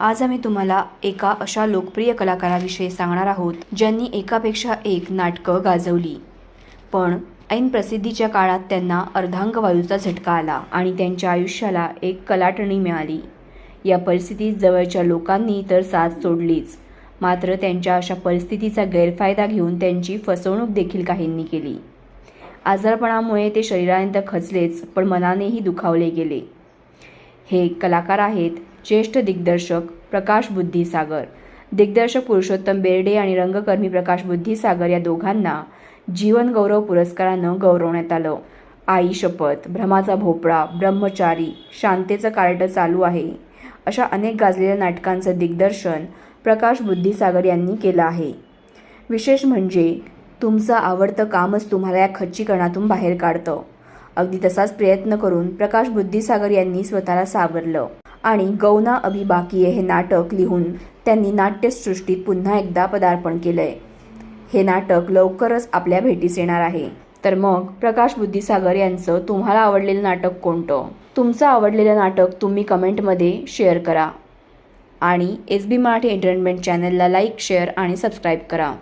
आज आम्ही तुम्हाला एका अशा लोकप्रिय कलाकाराविषयी सांगणार आहोत ज्यांनी एकापेक्षा एक नाटकं गाजवली. पण ऐन प्रसिद्धीच्या काळात त्यांना अर्धांगवायूचा झटका आला आणि त्यांच्या आयुष्याला एक कलाटणी मिळाली. या परिस्थितीत जवळच्या लोकांनी तर साथ सोडलीच मात्र त्यांच्या अशा परिस्थितीचा गैरफायदा घेऊन त्यांची फसवणूक देखील काहींनी केली. आजारपणामुळे ते शरीराने तर खचलेच पण मनानेही दुखावले गेले. हे कलाकार आहेत ज्येष्ठ दिग्दर्शक प्रकाश बुद्धिसागर. दिग्दर्शक पुरुषोत्तम बेर्डे आणि रंगकर्मी प्रकाश बुद्धिसागर या दोघांना जीवन गौरव पुरस्कारानं गौरवण्यात आलं. आई शपथ भ्रमाचा भोपळा ब्रह्मचारी शांतेचं कार्ट चालू आहे. अशा अनेक गाजलेल्या नाटकांचं दिग्दर्शन प्रकाश बुद्धिसागर यांनी केलं आहे. विशेष म्हणजे तुमचं आवडतं कामच तुम्हाला या खच्चीकरणातून बाहेर काढतं. अगदी तसाच प्रयत्न करून प्रकाश बुद्धिसागर यांनी स्वतःला सावरलं. आणि गौना अभि बाकीये हे नाटक लिहून त्यांनी नाट्यसृष्टीत पुन्हा एकदा पदार्पण केलंय. हे नाटक लवकरच आपल्या भेटीस येणार आहे. तर मग प्रकाश बुद्धिसागर यांचं तुम्हाला आवडलेलं नाटक कोणतं? तुमचं आवडलेलं नाटक तुम्ही कमेंटमध्ये शेअर करा. आणि एस बी मराठी एंटरटेनमेंट चॅनलला लाईक शेअर आणि सबस्क्राईब करा.